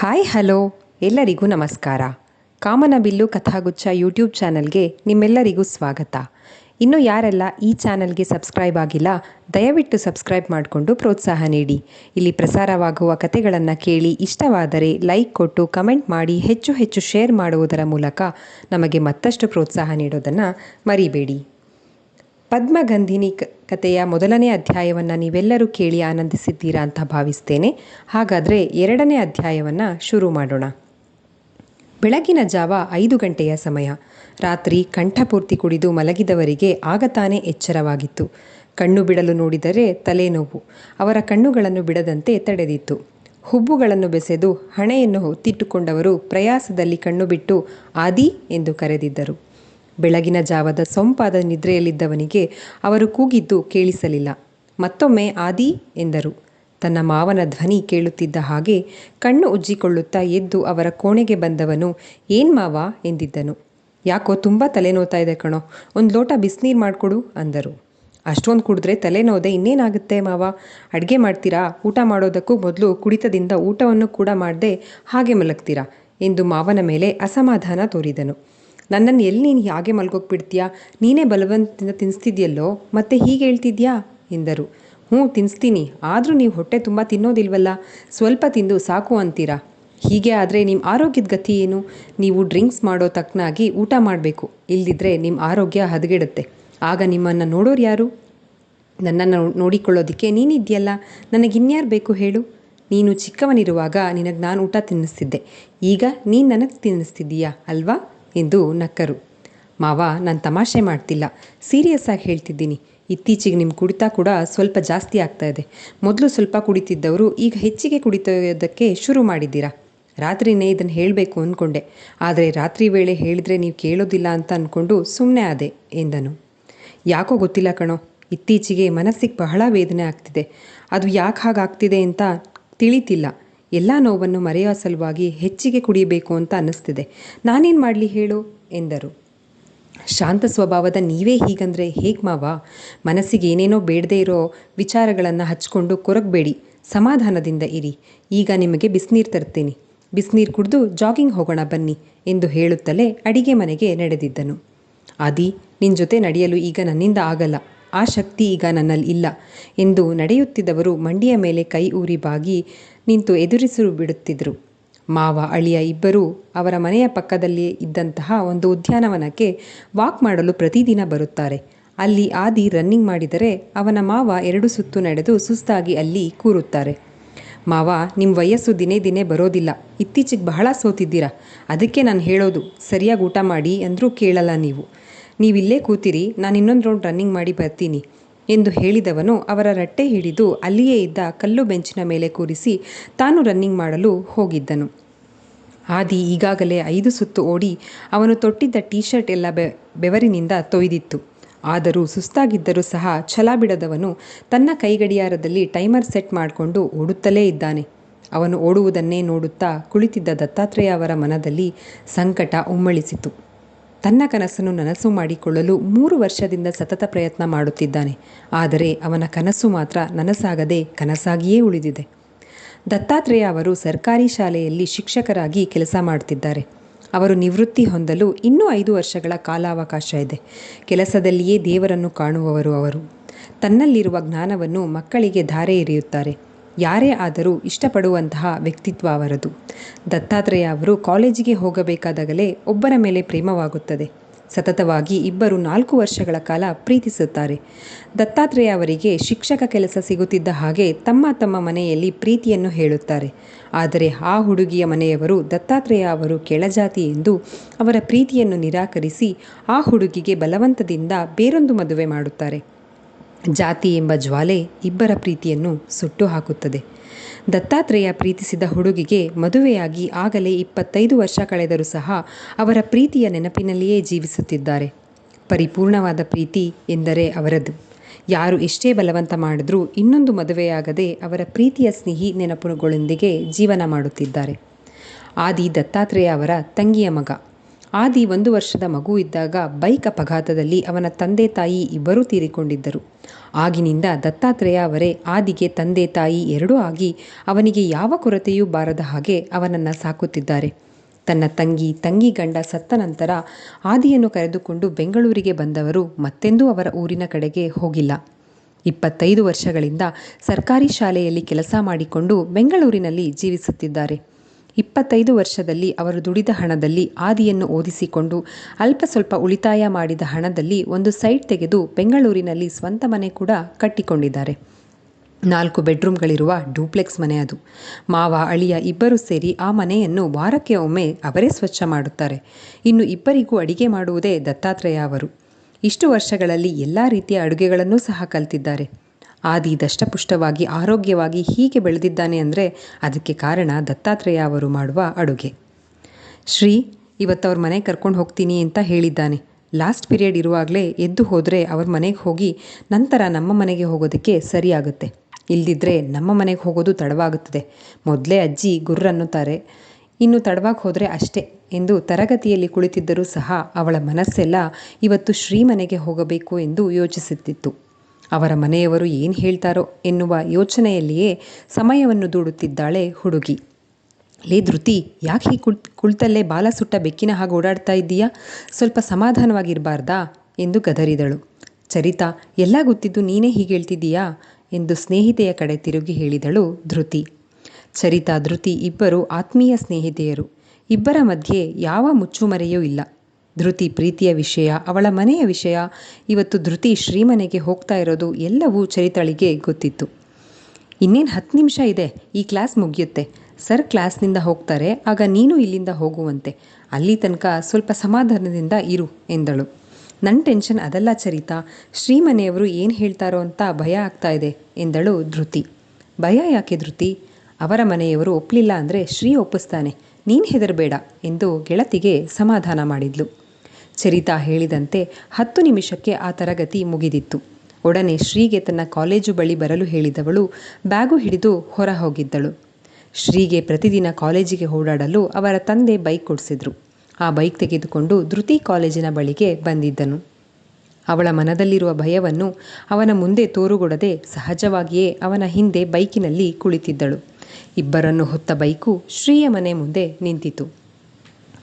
Hi, hello. ಎಲ್ಲರಿಗೂ ನಮಸ್ಕಾರ. ಕಾಮನಬಿಲ್ಲು ಕಥಾಗುಚ್ಛ YouTube ಚಾನಲ್ಗೆ ನಿಮ್ಮೆಲ್ಲರಿಗೂ ಸ್ವಾಗತ. ಇನ್ನು ಯಾರೆಲ್ಲ ಈ ಚಾನಲ್ಗೆ ಸಬ್ಸ್ಕ್ರೈಬ್ ಆಗಿಲ್ಲ, ದಯವಿಟ್ಟು ಸಬ್ಸ್ಕ್ರೈಬ್ ಮಾಡಿಕೊಂಡು ಪ್ರೋತ್ಸಾಹ ನೀಡಿ. ಇಲ್ಲಿ ಪ್ರಸಾರವಾಗುವ ಕಥೆಗಳನ್ನು ಕೇಳಿ ಇಷ್ಟವಾದರೆ ಲೈಕ್ ಕೊಟ್ಟು ಕಮೆಂಟ್ ಮಾಡಿ, ಹೆಚ್ಚು ಹೆಚ್ಚು ಶೇರ್ ಮಾಡುವುದರ ಮೂಲಕ ನಮಗೆ ಮತ್ತಷ್ಟು ಪ್ರೋತ್ಸಾಹ ನೀಡೋದನ್ನು ಮರಿಬೇಡಿ. ಪದ್ಮಗಂಧಿನಿ ಕಥೆಯ ಮೊದಲನೇ ಅಧ್ಯಾಯವನ್ನು ನೀವೆಲ್ಲರೂ ಕೇಳಿ ಆನಂದಿಸಿದ್ದೀರಾ ಅಂತ ಭಾವಿಸ್ತೇನೆ. ಹಾಗಾದರೆ ಎರಡನೇ ಅಧ್ಯಾಯವನ್ನು ಶುರು ಮಾಡೋಣ. ಬೆಳಗಿನ ಜಾವ ಐದು ಗಂಟೆಯ ಸಮಯ. ರಾತ್ರಿ ಕಂಠಪೂರ್ತಿ ಕುಡಿದು ಮಲಗಿದವರಿಗೆ ಆಗ ತಾನೇ ಎಚ್ಚರವಾಗಿತ್ತು. ಕಣ್ಣು ಬಿಡಲು ನೋಡಿದರೆ ತಲೆನೋವು. ಅವರ ಕಣ್ಣುಗಳನ್ನು ಬಿಡದಂತೆ ತಡೆದಿತ್ತು. ಹುಬ್ಬುಗಳನ್ನು ಬೆಸೆದು ಹಣೆಯನ್ನು ಹೊತ್ತಿಟ್ಟುಕೊಂಡವರು ಪ್ರಯಾಸದಲ್ಲಿ ಕಣ್ಣು ಬಿಟ್ಟು ಆದಿ ಎಂದು ಕರೆದಿದ್ದರು. ಬೆಳಗಿನ ಜಾವದ ಸೊಂಪಾದ ನಿದ್ರೆಯಲ್ಲಿದ್ದವನಿಗೆ ಅವರು ಕೂಗಿದ್ದು ಕೇಳಿಸಲಿಲ್ಲ. ಮತ್ತೊಮ್ಮೆ ಆದಿ ಎಂದರು. ತನ್ನ ಮಾವನ ಧ್ವನಿ ಕೇಳುತ್ತಿದ್ದ ಹಾಗೆ ಕಣ್ಣು ಉಜ್ಜಿಕೊಳ್ಳುತ್ತಾ ಎದ್ದು ಅವರ ಕೋಣೆಗೆ ಬಂದವನು, ಏನ್ ಮಾವ? ಎಂದಿದ್ದನು. ಯಾಕೋ ತುಂಬ ತಲೆನೋವ್ತಾ ಇದೆ ಕಣೋ, ಒಂದು ಲೋಟ ಬಿಸಿನೀರು ಮಾಡಿಕೊಡು ಅಂದರು. ಅಷ್ಟೊಂದು ಕುಡಿದ್ರೆ ತಲೆನೋದೆ ಇನ್ನೇನಾಗುತ್ತೆ ಮಾವ? ಅಡುಗೆ ಮಾಡ್ತೀರಾ? ಊಟ ಮಾಡೋದಕ್ಕೂ ಮೊದಲು ಕುಡಿತದಿಂದ ಊಟವನ್ನು ಕೂಡ ಮಾಡದೆ ಹಾಗೆ ಮಲಗ್ತೀರಾ? ಎಂದು ಮಾವನ ಮೇಲೆ ಅಸಮಾಧಾನ ತೋರಿದನು. ನನ್ನನ್ನು ಎಲ್ಲಿ ನೀನು ಹಾಗೆ ಮಲ್ಗೋಗ್ಬಿಡ್ತೀಯಾ? ನೀನೇ ಬಲವಂತದಿಂದ ತಿನ್ನಿಸ್ತಿದ್ಯಲ್ಲೋ ಮತ್ತೆ ಹೀಗೆ ಹೇಳ್ತಿದ್ಯಾ? ಎಂದರು. ಹ್ಞೂ ತಿನ್ನಿಸ್ತೀನಿ ಆದರೂ ನೀವು ಹೊಟ್ಟೆ ತುಂಬ ತಿನ್ನೋದಿಲ್ವಲ್ಲ? ಸ್ವಲ್ಪ ತಿಂದು ಸಾಕು ಅಂತೀರಾ? ಹೀಗೆ ಆದರೆ ನಿಮ್ಮ ಆರೋಗ್ಯದ ಗತಿ ಏನು? ನೀವು ಡ್ರಿಂಕ್ಸ್ ಮಾಡೋ ತಕ್ಕನಾಗಿ ಊಟ ಮಾಡಬೇಕು. ಇಲ್ದಿದ್ರೆ ನಿಮ್ಮ ಆರೋಗ್ಯ ಹದಗೆಡುತ್ತೆ. ಆಗ ನಿಮ್ಮನ್ನು ನೋಡೋರು ಯಾರು? ನನ್ನನ್ನು ನೋಡಿಕೊಳ್ಳೋದಕ್ಕೆ ನೀನಿದೆಯಲ್ಲ? ನನಗಿನ್ಯಾರು ಬೇಕು ಹೇಳು? ನೀನು ಚಿಕ್ಕವನಿರುವಾಗ ನಿನಗೆ ನಾನು ಊಟ ತಿನ್ನಿಸ್ತಿದ್ದೆ. ಈಗ ನೀನು ನನಗೆ ತಿನ್ನಿಸ್ತಿದ್ದೀಯಾ, ಅಲ್ವಾ? ಎಂದು ನಕ್ಕರು. ಮಾವ, ನಾನು ತಮಾಷೆ ಮಾಡ್ತಿಲ್ಲ. ಸೀರಿಯಸ್ ಆಗಿ ಹೇಳ್ತಿದ್ದೀನಿ. ಇತ್ತೀಚೆಗೆ ನಿಮ್ಮ ಕುಡಿತ ಕೂಡ ಸ್ವಲ್ಪ ಜಾಸ್ತಿ ಆಗ್ತಾ ಇದೆ. ಮೊದಲು ಸ್ವಲ್ಪ ಕುಡಿತಿದ್ದವರು, ಈಗ ಹೆಚ್ಚಿಗೆ ಕುಡಿತೋದಕ್ಕೆ ಶುರು ಮಾಡಿದ್ದೀರಾ? ರಾತ್ರಿನೇ ಇದನ್ನು ಹೇಳಬೇಕು ಅಂದ್ಕೊಂಡೆ ಆದರೆ ರಾತ್ರಿ ವೇಳೆ ಹೇಳಿದರೆ ನೀವು ಕೇಳೋದಿಲ್ಲ ಅಂತ ಅಂದ್ಕೊಂಡು ಸುಮ್ಮನೆ ಆದೆ, ಎಂದನು. ಯಾಕೋ ಗೊತ್ತಿಲ್ಲ ಕಣೋ, ಇತ್ತೀಚೆಗೆ ಮನಸ್ಸಿಗೆ ಬಹಳ ವೇದನೆ ಆಗ್ತಿದೆ. ಅದು ಯಾಕೆ ಹಾಗಾಗ್ತಿದೆ ಅಂತ ತಿಳಿತಿಲ್ಲ. ಎಲ್ಲ ನೋವನ್ನು ಮರೆಯುವ ಸಲುವಾಗಿ ಹೆಚ್ಚಿಗೆ ಕುಡಿಯಬೇಕು ಅಂತ ಅನ್ನಿಸ್ತಿದೆ. ನಾನೇನು ಮಾಡಲಿ ಹೇಳು? ಎಂದರು. ಶಾಂತ ಸ್ವಭಾವದ ನೀವೇ ಹೀಗಂದರೆ ಹೇಗೆ ಮಾವ? ಮನಸ್ಸಿಗೆ ಏನೇನೋ ಬೇಡದೇ ಇರೋ ವಿಚಾರಗಳನ್ನು ಹಚ್ಕೊಂಡು ಕೊರಗಬೇಡಿ. ಸಮಾಧಾನದಿಂದ ಇರಿ. ಈಗ ನಿಮಗೆ ಬಿಸಿನೀರು ತರ್ತೀನಿ. ಬಿಸಿನೀರು ಕುಡಿದು ಜಾಗಿಂಗ್ ಹೋಗೋಣ ಬನ್ನಿ ಎಂದು ಹೇಳುತ್ತಲೇ ಅಡಿಗೆ ಮನೆಗೆ ನಡೆದಿದ್ದನು. ಆದಿ ನಿನ್ನ ಜೊತೆ ನಡೆಯಲು ಈಗ ನನ್ನಿಂದ ಆಗಲ್ಲ. ಆ ಶಕ್ತಿ ಈಗ ನನ್ನಲ್ಲಿ ಇಲ್ಲ ಎಂದು ನಡೆಯುತ್ತಿದ್ದವರು ಮಂಡಿಯ ಮೇಲೆ ಕೈ ಊರಿ ಬಾಗಿ ನಿಂತು ಎದುರಿಸಿರು ಬಿಡುತ್ತಿದ್ದರು. ಮಾವ, ಅಳಿಯ ಇಬ್ಬರೂ ಅವರ ಮನೆಯ ಪಕ್ಕದಲ್ಲಿ ಇದ್ದಂತಹ ಒಂದು ಉದ್ಯಾನವನಕ್ಕೆ ವಾಕ್ ಮಾಡಲು ಪ್ರತಿದಿನ ಬರುತ್ತಾರೆ. ಅಲ್ಲಿ ಆದಿ ರನ್ನಿಂಗ್ ಮಾಡಿದರೆ ಅವನ ಮಾವ ಎರಡು ಸುತ್ತು ನಡೆದು ಸುಸ್ತಾಗಿ ಅಲ್ಲಿ ಕೂರುತ್ತಾರೆ. ಮಾವ ನಿಮ್ಮ ವಯಸ್ಸು ದಿನೇ ದಿನೇ ಬರೋದಿಲ್ಲ, ಇತ್ತೀಚೆಗೆ ಬಹಳ ಸೋತಿದ್ದೀರಾ, ಅದಕ್ಕೆ ನಾನು ಹೇಳೋದು, ಸರಿಯಾಗಿ ಊಟ ಮಾಡಿ ಅಂದರೂ ಕೇಳಲ್ಲ ನೀವು. ನೀವಿಲ್ಲೇ ಕೂತಿರಿ, ನಾನು ಇನ್ನೊಂದು ರೌಂಡ್ ರನ್ನಿಂಗ್ ಮಾಡಿ ಬರ್ತೀನಿ ಎಂದು ಹೇಳಿದವನು ಅವರ ರಟ್ಟೆ ಹಿಡಿದು ಅಲ್ಲಿಯೇ ಇದ್ದ ಕಲ್ಲು ಬೆಂಚಿನ ಮೇಲೆ ಕೂರಿಸಿ ತಾನು ರನ್ನಿಂಗ್ ಮಾಡಲು ಹೋಗಿದ್ದನು. ಆದಿ ಈಗಾಗಲೇ ಐದು ಸುತ್ತು ಓಡಿ ಅವನು ತೊಟ್ಟಿದ್ದ ಟೀ ಶರ್ಟ್ ಎಲ್ಲ ಬೆ, ಬೆವರಿನಿಂದ ತೊಯ್ದಿತ್ತು. ಆದರೂ ಸುಸ್ತಾಗಿದ್ದರೂ ಸಹ ಛಲ ಬಿಡದವನು ತನ್ನ ಕೈಗಡಿಯಾರದಲ್ಲಿ ಟೈಮರ್ ಸೆಟ್ ಮಾಡಿಕೊಂಡು ಓಡುತ್ತಲೇ ಇದ್ದಾನೆ. ಅವನು ಓಡುವುದನ್ನೇ ನೋಡುತ್ತಾ ಕುಳಿತಿದ್ದ ದತ್ತಾತ್ರೇಯ ಅವರ ಮನದಲ್ಲಿ ಸಂಕಟ ಉಮ್ಮಳಿಸಿತು. ತನ್ನ ಕನಸನ್ನು ನನಸು ಮಾಡಿಕೊಳ್ಳಲು ಮೂರು ವರ್ಷದಿಂದ ಸತತ ಪ್ರಯತ್ನ ಮಾಡುತ್ತಿದ್ದಾನೆ. ಆದರೆ ಅವನ ಕನಸು ಮಾತ್ರ ನನಸಾಗದೆ ಕನಸಾಗಿಯೇ ಉಳಿದಿದೆ. ದತ್ತಾತ್ರೇಯ ಅವರು ಸರ್ಕಾರಿ ಶಾಲೆಯಲ್ಲಿ ಶಿಕ್ಷಕರಾಗಿ ಕೆಲಸ ಮಾಡುತ್ತಿದ್ದಾರೆ ಅವರು ನಿವೃತ್ತಿ ಹೊಂದಲು ಇನ್ನೂ ಐದು ವರ್ಷಗಳ ಕಾಲಾವಕಾಶ ಇದೆ. ಕೆಲಸದಲ್ಲಿಯೇ ದೇವರನ್ನು ಕಾಣುವವರು ಅವರು. ತನ್ನಲ್ಲಿರುವ ಜ್ಞಾನವನ್ನು ಮಕ್ಕಳಿಗೆ ಧಾರೆ ಎರೆಯುತ್ತಾರೆ. ಯಾರೇ ಆದರೂ ಇಷ್ಟಪಡುವಂತಹ ವ್ಯಕ್ತಿತ್ವ ಅವರದು. ದತ್ತಾತ್ರೇಯ ಅವರು ಕಾಲೇಜಿಗೆ ಹೋಗಬೇಕಾದಾಗಲೇ ಒಬ್ಬರ ಮೇಲೆ ಪ್ರೇಮವಾಗುತ್ತದೆ. ಸತತವಾಗಿ ಇಬ್ಬರು ನಾಲ್ಕು ವರ್ಷಗಳ ಕಾಲ ಪ್ರೀತಿಸುತ್ತಾರೆ. ದತ್ತಾತ್ರೇಯ ಅವರಿಗೆ ಶಿಕ್ಷಕ ಕೆಲಸ ಸಿಗುತ್ತಿದ್ದ ಹಾಗೆ ತಮ್ಮ ತಮ್ಮ ಮನೆಯಲ್ಲಿ ಪ್ರೀತಿಯನ್ನು ಹೇಳುತ್ತಾರೆ. ಆದರೆ ಆ ಹುಡುಗಿಯ ಮನೆಯವರು ದತ್ತಾತ್ರೇಯ ಅವರು ಕೆಳಜಾತಿ ಎಂದು ಅವರ ಪ್ರೀತಿಯನ್ನು ನಿರಾಕರಿಸಿ ಆ ಹುಡುಗಿಗೆ ಬಲವಂತದಿಂದ ಬೇರೊಂದು ಮದುವೆ ಮಾಡುತ್ತಾರೆ. ಜಾತಿ ಎಂಬ ಜ್ವಾಲೆ ಇಬ್ಬರ ಪ್ರೀತಿಯನ್ನು ಸುಟ್ಟು ಹಾಕುತ್ತದೆ ದತ್ತಾತ್ರೇಯ ಪ್ರೀತಿಸಿದ ಹುಡುಗಿಗೆ ಮದುವೆಯಾಗಿ ಆಗಲೇ ಇಪ್ಪತ್ತೈದು ವರ್ಷ ಕಳೆದರೂ ಸಹ ಅವರ ಪ್ರೀತಿಯ ನೆನಪಿನಲ್ಲಿಯೇ ಜೀವಿಸುತ್ತಿದ್ದಾರೆ. ಪರಿಪೂರ್ಣವಾದ ಪ್ರೀತಿ ಎಂದರೆ ಅವರದು ಯಾರು ಎಷ್ಟೇ ಬಲವಂತ ಮಾಡಿದ್ರೂ ಇನ್ನೊಂದು ಮದುವೆಯಾಗದೆ ಅವರ ಪ್ರೀತಿಯ ಸ್ನೇಹಿ ನೆನಪುಗಳೊಂದಿಗೆ ಜೀವನ ಮಾಡುತ್ತಿದ್ದಾರೆ. ಆದಿ ದತ್ತಾತ್ರೇಯ ಅವರ ತಂಗಿಯ ಮಗ. ಆದಿ ಒಂದು ವರ್ಷದ ಮಗು ಇದ್ದಾಗ ಬೈಕ್ ಅಪಘಾತದಲ್ಲಿ ಅವನ ತಂದೆ ತಾಯಿ ಇಬ್ಬರೂ ತೀರಿಕೊಂಡಿದ್ದರು. ಆಗಿನಿಂದ ದತ್ತಾತ್ರೇಯ ಅವರೇ ಆದಿಗೆ ತಂದೆ ತಾಯಿ ಎರಡೂ ಆಗಿ ಅವನಿಗೆ ಯಾವ ಕೊರತೆಯೂ ಬಾರದ ಹಾಗೆ ಅವನನ್ನು ಸಾಕುತ್ತಿದ್ದಾರೆ. ತನ್ನ ತಂಗಿ ತಂಗಿ ಗಂಡ ಸತ್ತ ನಂತರ ಆದಿಯನ್ನು ಕರೆದುಕೊಂಡು ಬೆಂಗಳೂರಿಗೆ ಬಂದವರು ಮತ್ತೆಂದೂ ಅವರ ಊರಿನ ಕಡೆಗೆ ಹೋಗಿಲ್ಲ. ಇಪ್ಪತ್ತೈದು ವರ್ಷಗಳಿಂದ ಸರ್ಕಾರಿ ಶಾಲೆಯಲ್ಲಿ ಕೆಲಸ ಮಾಡಿಕೊಂಡು ಬೆಂಗಳೂರಿನಲ್ಲಿ ಜೀವಿಸುತ್ತಿದ್ದಾರೆ. ಇಪ್ಪತ್ತೈದು ವರ್ಷದಲ್ಲಿ ಅವರು ದುಡಿದ ಹಣದಲ್ಲಿ ಆದಿಯನ್ನು ಓದಿಸಿಕೊಂಡು ಅಲ್ಪ ಸ್ವಲ್ಪ ಉಳಿತಾಯ ಮಾಡಿದ ಹಣದಲ್ಲಿ ಒಂದು ಸೈಟ್ ತೆಗೆದು ಬೆಂಗಳೂರಿನಲ್ಲಿ ಸ್ವಂತ ಮನೆ ಕೂಡ ಕಟ್ಟಿಕೊಂಡಿದ್ದಾರೆ. ನಾಲ್ಕು ಬೆಡ್ರೂಮ್ಗಳಿರುವ ಡೂಪ್ಲೆಕ್ಸ್ ಮನೆ ಅದು. ಮಾವ, ಅಳಿಯ ಇಬ್ಬರು ಸೇರಿ ಆ ಮನೆಯನ್ನು ವಾರಕ್ಕೆ ಒಮ್ಮೆ ಅವರೇ ಸ್ವಚ್ಛ ಮಾಡುತ್ತಾರೆ. ಇನ್ನು ಇಬ್ಬರಿಗೂ ಅಡಿಗೆ ಮಾಡುವುದೇ ದತ್ತಾತ್ರೇಯ ಅವರು. ಇಷ್ಟು ವರ್ಷಗಳಲ್ಲಿ ಎಲ್ಲ ರೀತಿಯ ಅಡುಗೆಗಳನ್ನೂ ಸಹ ಕಲ್ತಿದ್ದಾರೆ. ಆದಿ ದಷ್ಟಪುಷ್ಟವಾಗಿ ಆರೋಗ್ಯವಾಗಿ ಹೀಗೆ ಬೆಳೆದಿದ್ದಾನೆ ಅಂದರೆ ಅದಕ್ಕೆ ಕಾರಣ ದತ್ತಾತ್ರೇಯ ಅವರು ಮಾಡುವ ಅಡುಗೆ. ಶ್ರೀ, ಇವತ್ತು ಅವ್ರ ಮನೆಗೆ ಕರ್ಕೊಂಡು ಹೋಗ್ತೀನಿ ಅಂತ ಹೇಳಿದ್ದಾನೆ. ಲಾಸ್ಟ್ ಪೀರಿಯಡ್ ಇರುವಾಗಲೇ ಎದ್ದು ಹೋದರೆ ಅವ್ರ ಮನೆಗೆ ಹೋಗಿ ನಂತರ ನಮ್ಮ ಮನೆಗೆ ಹೋಗೋದಕ್ಕೆ ಸರಿಯಾಗುತ್ತೆ. ಇಲ್ದಿದ್ರೆ ನಮ್ಮ ಮನೆಗೆ ಹೋಗೋದು ತಡವಾಗುತ್ತದೆ. ಮೊದಲೇ ಅಜ್ಜಿ ಗುರ್ರನ್ನುತ್ತಾರೆ ಇನ್ನು ತಡವಾಗಿ ಹೋದರೆ ಅಷ್ಟೇ ಎಂದು ತರಗತಿಯಲ್ಲಿ ಕುಳಿತಿದ್ದರೂ ಸಹ ಅವಳ ಮನಸ್ಸೆಲ್ಲ ಇವತ್ತು ಶ್ರೀ ಮನೆಗೆ ಹೋಗಬೇಕು ಎಂದು ಯೋಚಿಸುತ್ತಿತ್ತು. ಅವರ ಮನೆಯವರು ಏನು ಹೇಳ್ತಾರೋ ಎನ್ನುವ ಯೋಚನೆಯಲ್ಲಿಯೇ ಸಮಯವನ್ನು ದೂಡುತ್ತಿದ್ದಾಳೆ ಹುಡುಗಿ. ಲೇ ಧೃತಿ, ಯಾಕೆ ಹೀಗೆ ಕುಳ್, ಕುಳಿತಲ್ಲೇ ಬಾಲ ಸುಟ್ಟ ಬೆಕ್ಕಿನ ಹಾಗೆ ಓಡಾಡ್ತಾ ಇದ್ದೀಯಾ? ಸ್ವಲ್ಪ ಸಮಾಧಾನವಾಗಿರಬಾರ್ದಾ? ಎಂದು ಗದರಿದಳು. ಚರಿತಾ, ಎಲ್ಲ ಗೊತ್ತಿದ್ದು ನೀನೇ ಹೀಗೆ ಹೇಳ್ತಿದ್ದೀಯಾ? ಎಂದು ಸ್ನೇಹಿತೆಯ ಕಡೆ ತಿರುಗಿ ಹೇಳಿದಳು ಧೃತಿ. ಚರಿತಾ, ಧೃತಿ ಇಬ್ಬರು ಆತ್ಮೀಯ ಸ್ನೇಹಿತೆಯರು. ಇಬ್ಬರ ಮಧ್ಯೆ ಯಾವ ಮುಚ್ಚುಮರೆಯೂ ಇಲ್ಲ. ಧೃತಿ ಪ್ರೀತಿಯ ವಿಷಯ, ಅವಳ ಮನೆಯ ವಿಷಯ, ಇವತ್ತು ಧೃತಿ ಶ್ರೀಮನೆಗೆ ಹೋಗ್ತಾ ಇರೋದು ಎಲ್ಲವೂ ಚರಿತಳಿಗೆ ಗೊತ್ತಿತ್ತು. ಇನ್ನೇನು ಹತ್ತು ನಿಮಿಷ ಇದೆ, ಈ ಕ್ಲಾಸ್ ಮುಗಿಯುತ್ತೆ. ಸರ್ ಕ್ಲಾಸ್ನಿಂದ ಹೋಗ್ತಾರೆ, ಆಗ ನೀನು ಇಲ್ಲಿಂದ ಹೋಗುವಂತೆ. ಅಲ್ಲಿ ತನಕ ಸ್ವಲ್ಪ ಸಮಾಧಾನದಿಂದ ಇರು ಎಂದಳು. ನನ್ನ ಟೆನ್ಷನ್ ಅದಲ್ಲ ಚರಿತಾ, ಶ್ರೀಮನೆಯವರು ಏನು ಹೇಳ್ತಾರೋ ಅಂತ ಭಯ ಆಗ್ತಾ ಇದೆ ಎಂದಳು ಧೃತಿ. ಭಯ ಯಾಕೆ ಧೃತಿ? ಅವರ ಮನೆಯವರು ಒಪ್ಪಲಿಲ್ಲ ಅಂದರೆ ಶ್ರೀ ಒಪ್ಪಿಸ್ತಾನೆ, ನೀನು ಹೆದರಬೇಡ ಎಂದು ಗೆಳತಿಗೆ ಸಮಾಧಾನ ಮಾಡಿದ್ಲು. ಚರಿತಾ ಹೇಳಿದಂತೆ ಹತ್ತು ನಿಮಿಷಕ್ಕೆ ಆ ತರಗತಿ ಮುಗಿದಿತ್ತು. ಒಡನೆ ಶ್ರೀಗೆ ತನ್ನ ಕಾಲೇಜು ಬಳಿ ಬರಲು ಹೇಳಿದವಳು ಬ್ಯಾಗು ಹಿಡಿದು ಹೊರ ಹೋಗಿದ್ದಳು ಶ್ರೀಗೆ ಪ್ರತಿದಿನ ಕಾಲೇಜಿಗೆ ಓಡಾಡಲು ಅವರ ತಂದೆ ಬೈಕ್ ಕೊಡಿಸಿದ್ರು. ಆ ಬೈಕ್ ತೆಗೆದುಕೊಂಡು ಧೃತಿ ಕಾಲೇಜಿನ ಬಳಿಗೆ ಬಂದಿದ್ದನು. ಅವಳ ಮನದಲ್ಲಿರುವ ಭಯವನ್ನು ಅವನ ಮುಂದೆ ತೋರುಗೊಡದೆ ಸಹಜವಾಗಿಯೇ ಅವನ ಹಿಂದೆ ಬೈಕಿನಲ್ಲಿ ಕುಳಿತಿದ್ದಳು. ಇಬ್ಬರನ್ನು ಹೊತ್ತ ಬೈಕು ಶ್ರೀಯ ಮನೆ ಮುಂದೆ ನಿಂತಿತು.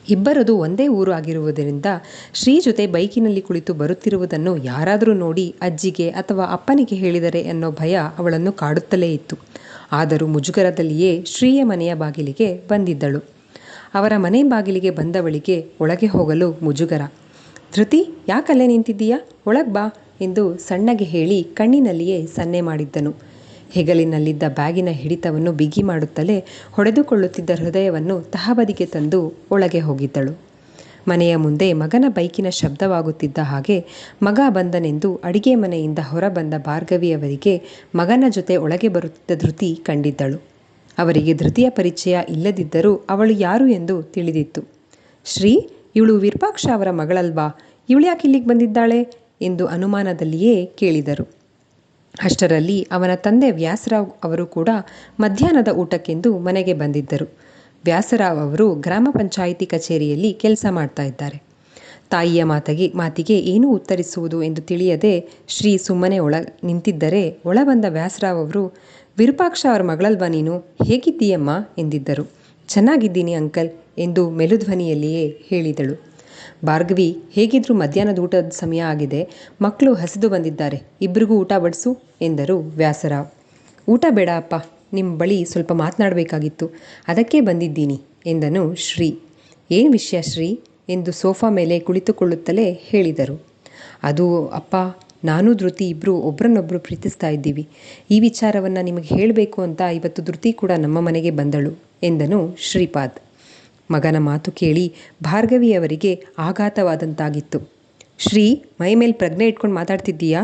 ಇಬ್ಬರದು ಒಂದೇ ಊರು ಆಗಿರುವುದರಿಂದ ಶ್ರೀ ಜೊತೆ ಬೈಕಿನಲ್ಲಿ ಕುಳಿತು ಬರುತ್ತಿರುವುದನ್ನು ಯಾರಾದರೂ ನೋಡಿ ಅಜ್ಜಿಗೆ ಅಥವಾ ಅಪ್ಪನಿಗೆ ಹೇಳಿದರೆ ಅನ್ನೋ ಭಯ ಅವಳನ್ನು ಕಾಡುತ್ತಲೇ ಇತ್ತು. ಆದರೂ ಮುಜುಗರದಲ್ಲಿಯೇ ಶ್ರೀಯ ಮನೆಯ ಬಾಗಿಲಿಗೆ ಬಂದಿದ್ದಳು. ಅವರ ಮನೆ ಬಾಗಿಲಿಗೆ ಬಂದವಳಿಗೆ ಒಳಗೆ ಹೋಗಲು ಮುಜುಗರ, ಧೃತಿ, ಯಾಕಲ್ಲೇ ನಿಂತಿದ್ದೀಯಾ? ಒಳಗೆ ಬಾ ಎಂದು ಸಣ್ಣಗೆ ಹೇಳಿ ಕಣ್ಣಿನಲ್ಲಿಯೇ ಸನ್ನೆ ಮಾಡಿದ್ದನು. ಹೆಗಲಿನಲ್ಲಿದ್ದ ಬ್ಯಾಗಿನ ಹಿಡಿತವನ್ನು ಬಿಗಿ ಮಾಡುತ್ತಲೇ ಹೊಡೆದುಕೊಳ್ಳುತ್ತಿದ್ದ ಹೃದಯವನ್ನು ತಹಬದಿಗೆ ತಂದು ಒಳಗೆ ಹೋಗಿದ್ದಳು. ಮನೆಯ ಮುಂದೆ ಮಗನ ಬೈಕಿನ ಶಬ್ದವಾಗುತ್ತಿದ್ದ ಹಾಗೆ ಮಗ ಬಂದನೆಂದು ಅಡಿಗೆ ಮನೆಯಿಂದ ಹೊರಬಂದ ಭಾರ್ಗವಿಯವರಿಗೆ ಮಗನ ಜೊತೆ ಒಳಗೆ ಬರುತ್ತಿದ್ದ ಧೃತಿ ಕಂಡಿದ್ದಳು. ಅವರಿಗೆ ಧೃತಿಯ ಪರಿಚಯ ಇಲ್ಲದಿದ್ದರೂ ಅವಳು ಯಾರು ಎಂದು ತಿಳಿದಿತ್ತು. ಶ್ರೀ, ಇವಳು ವಿರೂಪಾಕ್ಷ ಅವರ ಮಗಳಲ್ವಾ? ಇವಳು ಯಾಕೆ ಇಲ್ಲಿಗೆ ಬಂದಿದ್ದಾಳೆ? ಎಂದು ಅನುಮಾನದಲ್ಲಿಯೇ ಕೇಳಿದರು. ಅಷ್ಟರಲ್ಲಿ ಅವನ ತಂದೆ ವ್ಯಾಸರಾವ್ ಅವರು ಕೂಡ ಮಧ್ಯಾಹ್ನದ ಊಟಕ್ಕೆಂದು ಮನೆಗೆ ಬಂದಿದ್ದರು. ವ್ಯಾಸರಾವ್ ಅವರು ಗ್ರಾಮ ಪಂಚಾಯಿತಿ ಕಚೇರಿಯಲ್ಲಿ ಕೆಲಸ ಮಾಡ್ತಾ ಇದ್ದಾರೆ. ತಾಯಿಯ ಮಾತಿಗೆ ಮಾತಿಗೆ ಏನೂ ಉತ್ತರಿಸುವುದು ಎಂದು ತಿಳಿಯದೆ ಶ್ರೀ ಸುಮ್ಮನೆ ಒಳ ನಿಂತಿದ್ದರೆ ಒಳ ಬಂದ ವ್ಯಾಸರಾವ್ ಅವರು, ವಿರೂಪಾಕ್ಷ ಅವರ ಮಗಳಲ್ವಾ ನೀನು? ಹೇಗಿದ್ದೀಯಮ್ಮ? ಎಂದಿದ್ದರು. ಚೆನ್ನಾಗಿದ್ದೀನಿ ಅಂಕಲ್ ಎಂದು ಮೆಲುಧ್ವನಿಯಲ್ಲಿಯೇ ಹೇಳಿದಳು. ಭಾರ್ಗವಿ, ಹೇಗಿದ್ರೂ ಮಧ್ಯಾಹ್ನದ ಊಟದ ಸಮಯ ಆಗಿದೆ. ಮಕ್ಕಳು ಹಸಿದು ಬಂದಿದ್ದಾರೆ. ಇಬ್ಬರಿಗೂ ಊಟ ಬಡಿಸು ಎಂದರು ವ್ಯಾಸರಾವ್ ಊಟ ಬೇಡ ಅಪ್ಪ ನಿಮ್ಮ ಬಳಿ ಸ್ವಲ್ಪ ಮಾತನಾಡಬೇಕಾಗಿತ್ತು. ಅದಕ್ಕೆ ಬಂದಿದ್ದೀನಿ ಎಂದನು ಶ್ರೀ. ಏನು ವಿಷಯ ಶ್ರೀ? ಎಂದು ಸೋಫಾ ಮೇಲೆ ಕುಳಿತುಕೊಳ್ಳುತ್ತಲೇ ಹೇಳಿದರು. ಅದು ಅಪ್ಪ, ನಾನು ಧೃತಿ ಇಬ್ಬರು ಒಬ್ಬರನ್ನೊಬ್ಬರು ಪ್ರೀತಿಸ್ತಾ ಇದ್ದೀವಿ. ಈ ವಿಚಾರವನ್ನು ನಿಮಗೆ ಹೇಳಬೇಕು ಅಂತ ಇವತ್ತು ಧೃತಿ ಕೂಡ ನಮ್ಮ ಮನೆಗೆ ಬಂದಳು ಎಂದನು ಶ್ರೀಪಾದ್. ಮಗನ ಮಾತು ಕೇಳಿ ಭಾರ್ಗವಿಯವರಿಗೆ ಆಘಾತವಾದಂತಾಗಿತ್ತು. ಶ್ರೀ, ಮೈ ಮೇಲೆ ಪ್ರಜ್ಞೆ ಇಟ್ಕೊಂಡು ಮಾತಾಡ್ತಿದ್ದೀಯಾ?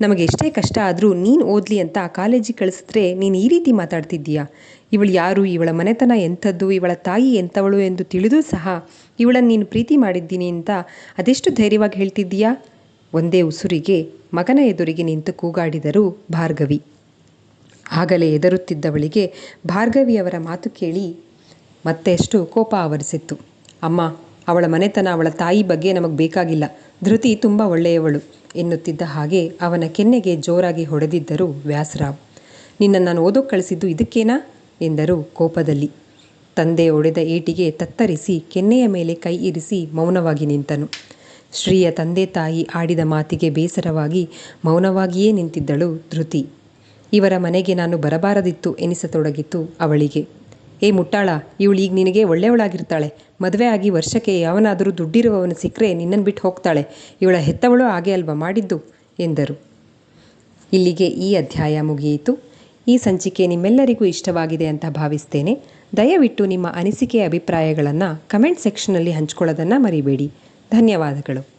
ನಮಗೆ ಎಷ್ಟೇ ಕಷ್ಟ ಆದರೂ ನೀನು ಓದಲಿ ಅಂತ ಕಾಲೇಜಿಗೆ ಕಳಿಸಿದ್ರೆ ನೀನು ಈ ರೀತಿ ಮಾತಾಡ್ತಿದ್ದೀಯಾ? ಇವಳು ಯಾರು? ಇವಳ ಮನೆತನ ಎಂಥದ್ದು? ಇವಳ ತಾಯಿ ಎಂಥವಳು ಎಂದು ತಿಳಿದೂ ಸಹ ಇವಳನ್ನು ನೀನು ಪ್ರೀತಿ ಮಾಡಿದ್ದೀನಿ ಅಂತ ಅದೆಷ್ಟು ಧೈರ್ಯವಾಗಿ ಹೇಳ್ತಿದ್ದೀಯಾ? ಒಂದೇ ಉಸುರಿಗೆ ಮಗನ ಎದುರಿಗೆ ನಿಂತು ಕೂಗಾಡಿದರು ಭಾರ್ಗವಿ. ಆಗಲೇ ಎದರುತ್ತಿದ್ದವಳಿಗೆ ಭಾರ್ಗವಿಯವರ ಮಾತು ಕೇಳಿ ಮತ್ತೆಷ್ಟು ಕೋಪ ಆವರಿಸಿತ್ತು. ಅಮ್ಮ, ಅವಳ ಮನೆತನ ಅವಳ ತಾಯಿ ಬಗ್ಗೆ ನಮಗೆ ಬೇಕಾಗಿಲ್ಲ. ಧೃತಿ ತುಂಬ ಒಳ್ಳೆಯವಳು ಎನ್ನುತ್ತಿದ್ದ ಹಾಗೆ ಅವನ ಕೆನ್ನೆಗೆ ಜೋರಾಗಿ ಹೊಡೆದಿದ್ದರು ವ್ಯಾಸರಾವ್. ನಿನ್ನ ನಾನು ಓದೋಕ್ಕೆ ಕಳಿಸಿದ್ದು ಇದಕ್ಕೇನಾ? ಎಂದರು ಕೋಪದಲ್ಲಿ. ತಂದೆ ಒಡೆದ ಏಟಿಗೆ ತತ್ತರಿಸಿ ಕೆನ್ನೆಯ ಮೇಲೆ ಕೈ ಇರಿಸಿ ಮೌನವಾಗಿ ನಿಂತನು. ಶ್ರೀಯ ತಂದೆ ತಾಯಿ ಆಡಿದ ಮಾತಿಗೆ ಬೇಸರವಾಗಿ ಮೌನವಾಗಿಯೇ ನಿಂತಿದ್ದಳು ಧೃತಿ. ಇವರ ಮನೆಗೆ ನಾನು ಬರಬಾರದಿತ್ತು ಎನಿಸತೊಡಗಿತ್ತು ಅವಳಿಗೆ. ಏ ಮುಟ್ಟಾಳ, ಇವಳು ಈಗ ನಿನಗೆ ಒಳ್ಳೆಯವಳಾಗಿರ್ತಾಳೆ. ಮದುವೆ ಆಗಿ ವರ್ಷಕ್ಕೆ ಯಾವನಾದರೂ ದುಡ್ಡಿರುವವನು ಸಿಕ್ಕರೆ ನಿನ್ನನ್ನು ಬಿಟ್ಟು ಹೋಗ್ತಾಳೆ. ಇವಳ ಹೆತ್ತವಳು ಹಾಗೆ ಅಲ್ವಾ ಮಾಡಿದ್ದು? ಎಂದರು. ಇಲ್ಲಿಗೆ ಈ ಅಧ್ಯಾಯ ಮುಗಿಯಿತು. ಈ ಸಂಚಿಕೆ ನಿಮ್ಮೆಲ್ಲರಿಗೂ ಇಷ್ಟವಾಗಿದೆ ಅಂತ ಭಾವಿಸ್ತೇನೆ. ದಯವಿಟ್ಟು ನಿಮ್ಮ ಅನಿಸಿಕೆ, ಅಭಿಪ್ರಾಯಗಳನ್ನು ಕಮೆಂಟ್ ಸೆಕ್ಷನಲ್ಲಿ ಹಂಚ್ಕೊಳ್ಳೋದನ್ನು ಮರಿಬೇಡಿ. ಧನ್ಯವಾದಗಳು.